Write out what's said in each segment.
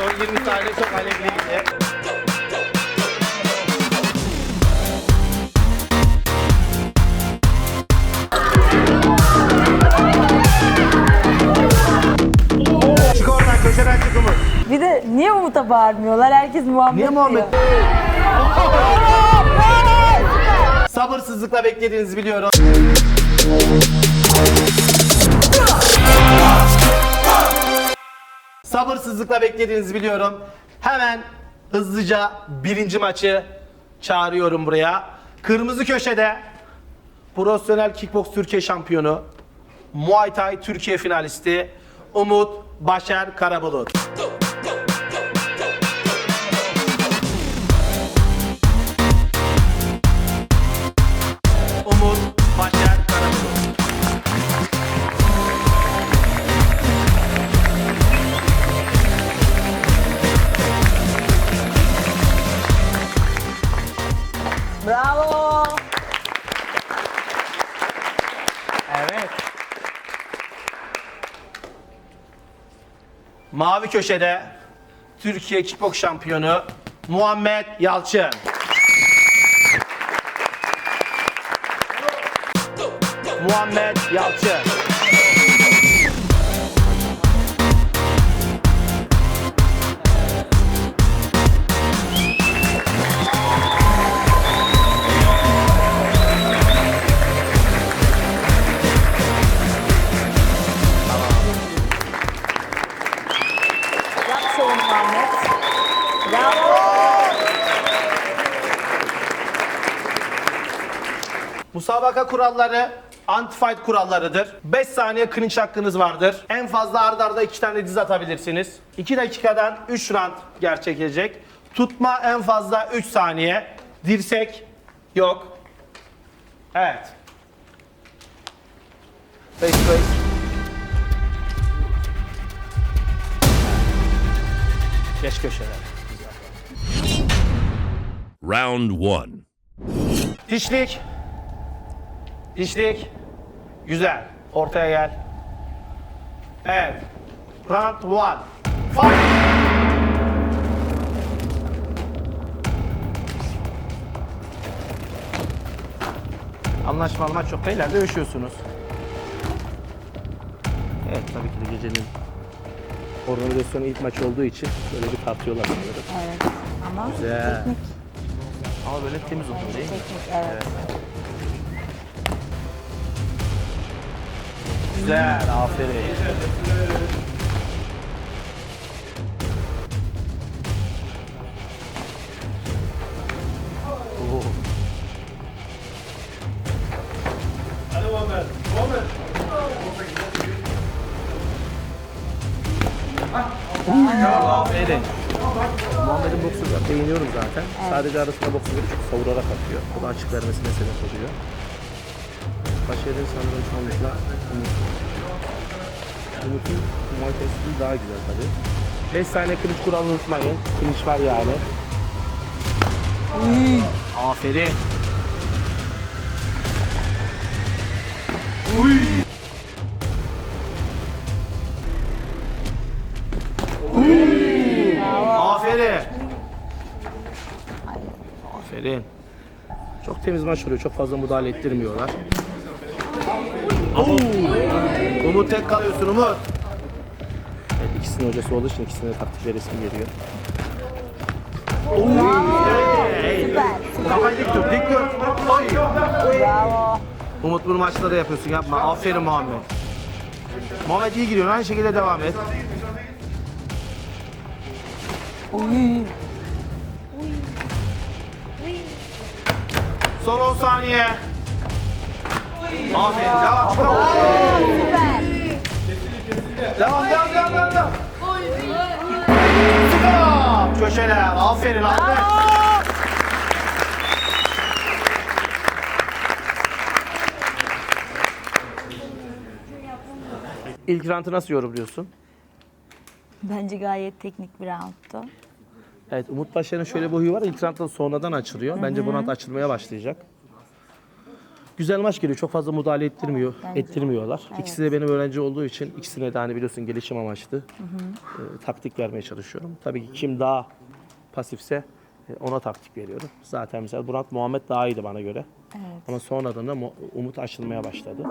Son 20 saniye çok alevliydi. Çık oradan köşeden çık Umut. Bir de niye Umut'a bağırmıyorlar? Herkes Muhammed Niye diyor. Muhammed? Sabırsızlıkla beklediğinizi biliyorum. Sabırsızlıkla beklediğinizi biliyorum. Hemen hızlıca birinci maçı çağırıyorum buraya. Kırmızı köşede profesyonel kickbox Türkiye şampiyonu, Muay Thai Türkiye finalisti Umut Başar Karabulut. Köşede Türkiye Kickbox şampiyonu Muhammed Yalçın. Muhammed Yalçın. Musabaka kuralları anti-fight kurallarıdır. 5 saniye clinch hakkınız vardır. En fazla ardarda arda 2 tane diz atabilirsiniz. 2 dakikadan 3 round gerçekleşecek. Tutma en fazla 3 saniye. Dirsek yok. Evet. Face face. Geç köşelere. Round one. Dişlik. Dişlik. Güzel. Ortaya gel. Evet. Round one. Fight. Anlaşmalı maç yok. Beyler dövüşüyorsunuz. Evet tabii ki de gecenin organizasyonu ilk maç olduğu için böyle bir tartıyorlar sanırım. Evet. Ama Güzel. teknik. Ama böyle temiz oluyor değil mi? Teknik evet. Güzel, aferin. Oo. Aferin. Muhammed'in boksu beğeniyorum zaten. Sadece arasında boksu çok savurarak atıyor. O da açık vermesine sebep oluyor. Başarılı sanırım sonuçla Umut. Umut'un stili daha güzel tabii. 5 saniye kılıç kuralını unutmayın. Kılıç var yani. Aferin. Aferin. Aferin. Çok temiz maç oluyor. Çok fazla müdahale ettirmiyorlar. Oo. Umut tek kalıyorsun Umut. Evet, ikisinin hocası olduğu için ikisine de taktik veresim geliyor. Süper. Kafayı dik tut, dik tut. Oy. Bravo. Umut bunu maçta da yapıyorsun yapma. Aferin Muhammed. Muhammed iyi giriyor. Aynı şekilde devam et. Uy. Son 10 saniye. Aferin. Devam. Çıkar. Süper. Devam, devam, devam, devam. devam. Stop. Köşeler. Aferin, aferin. İlk rantı nasıl yorumluyorsun? Bence gayet teknik bir roundtu. Evet, Umut Başar'ın şöyle bir huyu var. İlk ranttan sonradan açılıyor. Bence bu rant açılmaya başlayacak. Güzel maç geliyor. Çok fazla müdahale ettirmiyor, Bence. ettirmiyorlar. İkisi de benim öğrenci olduğu için ikisine de hani biliyorsun gelişim amaçlı e, taktik vermeye çalışıyorum. Tabii ki kim daha pasifse e, ona taktik veriyorum. Zaten mesela Murat Muhammed daha iyiydi bana göre. Evet. Ama sonradan da Mu- Umut açılmaya başladı.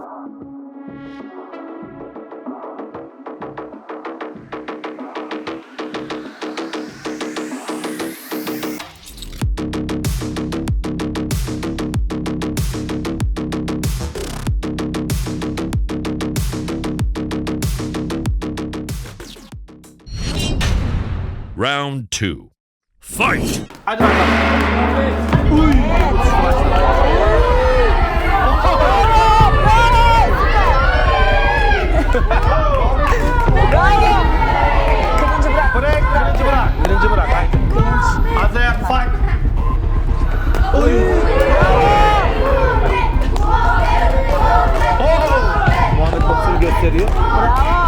Oh! Muhammed boksörü gösteriyor. Bravo.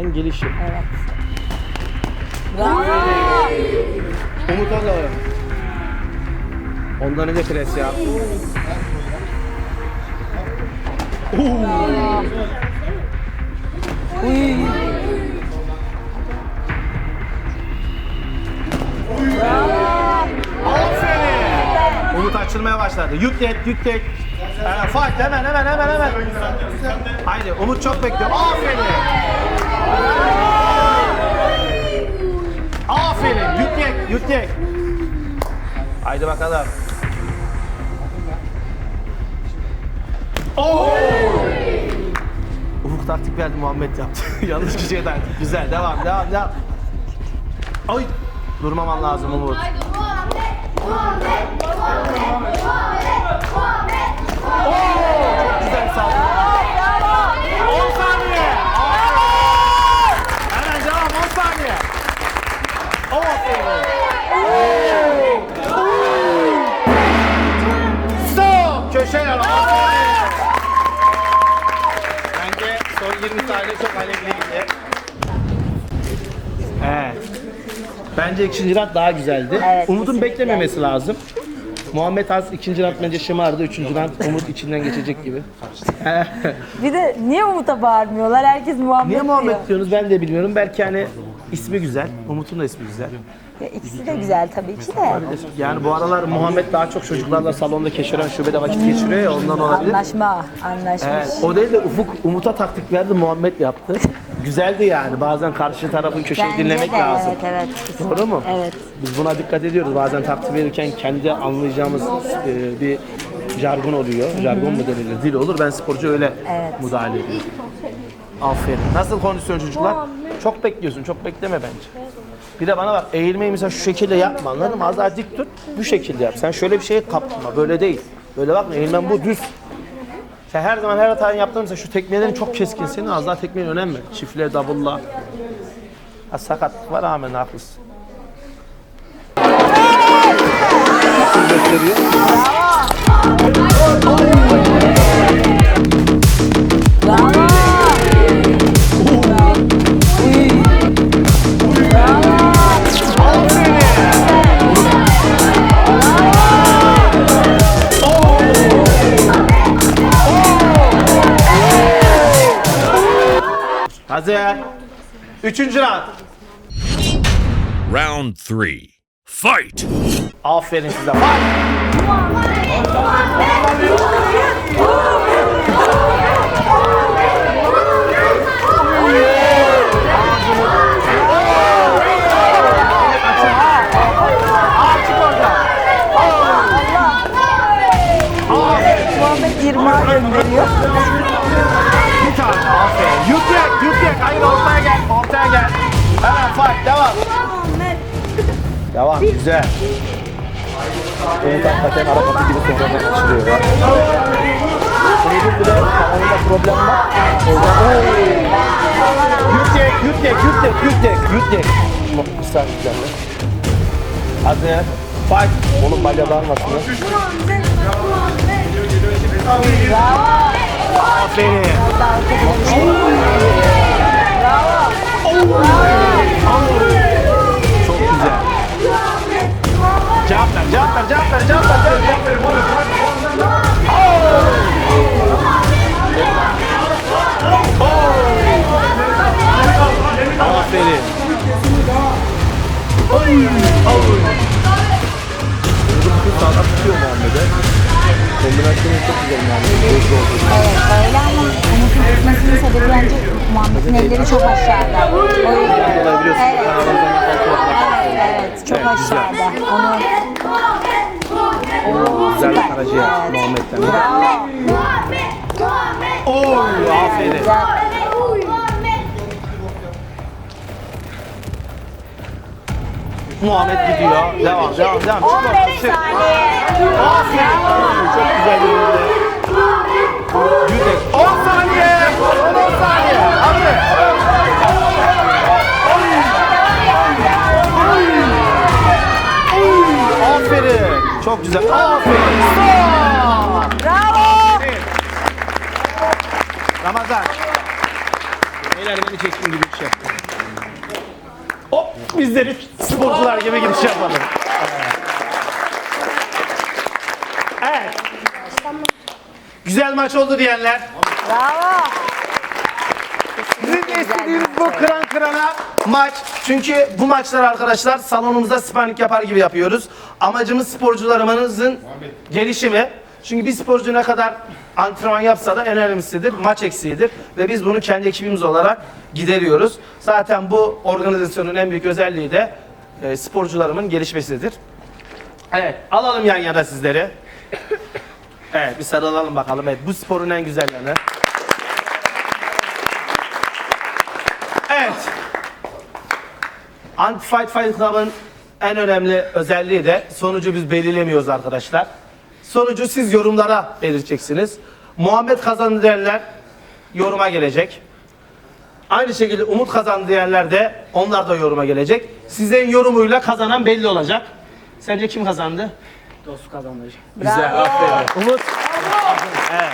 Zaten gelişim. Evet. Bravo. Umut Allah'ım. Ondan önce pres ya. Aferin. Umut açılmaya başladı. Yut tek. Hemen fight hemen hemen hemen hemen. Haydi Umut çok bekliyor. Aferin. Aferin. Yut tek. Haydi bakalım. Oo! Ufuk taktik verdi Muhammed yaptı. Yanlış kişiye taktik. Güzel. Devam, devam, devam. Ay! Durmaman lazım Umut. Güzel saldırı. 10 saniye. Bence ikinci round daha güzeldi. Evet, Umut'un kesinlikle. beklememesi lazım. Muhammed Az ikinci round bence şımardı. Üçüncü round Umut içinden geçecek gibi. Bir de niye Umut'a bağırmıyorlar? Herkes Muhammed Niye diyor. Muhammed diyorsunuz ben de bilmiyorum. Belki hani ismi güzel. Umut'un da ismi güzel. Ya ikisi de güzel tabii ki de. Yani bu aralar Muhammed daha çok çocuklarla salonda keşiren şubede vakit geçiriyor ya ondan olabilir. Anlaşma, anlaşmış. Evet, o değil de Ufuk Umut'a taktik verdi Muhammed yaptı. Güzeldi yani bazen karşı tarafın köşeyi Bence dinlemek de, lazım. Evet, evet. Doğru mu? Evet. Biz buna dikkat ediyoruz. Bazen taktik verirken kendi anlayacağımız e, bir jargon oluyor. Jargon mu denilir? Dil olur. Ben sporcu öyle Evet. müdahale ediyorum. Aferin. Nasıl kondisyon çocuklar? Çok bekliyorsun. Çok bekleme bence. Bir de bana bak eğilmeyi mesela şu şekilde yapma anladın mı? Az daha dik tut. Bu şekilde yap. Sen şöyle bir şeye kaptırma. Böyle değil. Böyle bakma eğilmen bu düz. Sen her zaman her hatayı yaptığın mesela şu tekmelerin çok keskin. Senin az daha tekmeyi önemli. Çiftle, double'la. Ha, sakatlık var rağmen haklısın. gösteriyor. Üçüncü round. Round three. Fight! Aferin size. Orada. Muhammed 20'a gönderiyor. Bir tane. Aferin. Yut yak, yut yak. Hayır ortaya Devam, güzel. Umut hakikaten Arap gibi sonradan açılıyor. Duydum bir de kanalında problem var. Oradan Yüksek, yüksek, yüksek, yüksek, yüksek. Bir saniye saniye. Hadi. Fight. Onun balya darmasını. Aferin. Kombinasyonu çok güzel olduğu için. Evet öyle ama Umut'un tutmasının sebebi bence Muhammed'in elleri çok aşağıda. O yüzden. Dolayı biliyorsun Evet. Evet, evet. Çok Evet, güzel. aşağıda. Onu... Oo, Güzel süper. karaciğer Evet. Muhammed'den. Bravo. Oy, aferin. Güzel. Muhammed gidiyor. Devam, devam, devam. Çık 15 çık. saniye. Aferin. Çok güzel yürüdü. Yüzek. 10 saniye. 10 saniye. Hadi. Aferin. Çok güzel. Aferin. Stop. Bravo. Ramazan. Beyler beni çektiğim gibi bir şey. Hop bizleri sporcular gibi giriş yapalım. Evet. Güzel maç oldu diyenler. Bravo. Sizin de istediğiniz bu kıran kırana maç. Çünkü bu maçlar arkadaşlar salonumuzda sparring yapar gibi yapıyoruz. Amacımız sporcularımızın gelişimi. Çünkü bir sporcu ne kadar antrenman yapsa da en önemlisidir maç eksiğidir. Ve biz bunu kendi ekibimiz olarak gideriyoruz. Zaten bu organizasyonun en büyük özelliği de e, sporcularımın gelişmesidir. Evet alalım yan yana sizleri. Evet bir sarılalım bakalım. Evet bu sporun en güzel yanı. Evet. Anti-Fight Fight Club'ın en önemli özelliği de sonucu biz belirlemiyoruz arkadaşlar. Sonucu siz yorumlara belirteceksiniz. Muhammed kazandı diyenler yoruma gelecek. Aynı şekilde Umut kazandı diyenler de onlar da yoruma gelecek. Sizin yorumuyla kazanan belli olacak. Sence kim kazandı? Dost kazanır. Güzel, aferin. Umut. Evet.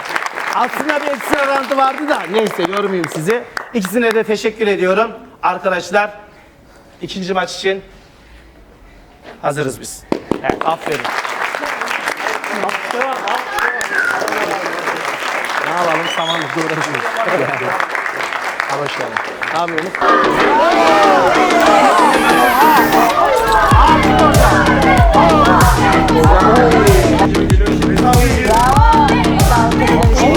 Aslında bir ekstra rantı vardı da neyse yormayayım sizi. İkisine de teşekkür ediyorum. Arkadaşlar ikinci maç için hazırız biz. Evet, aferin. Ne yapalım? Samanlıkla uğraşıyoruz. Hoş geldin. Ne yapıyorsunuz? Bravo.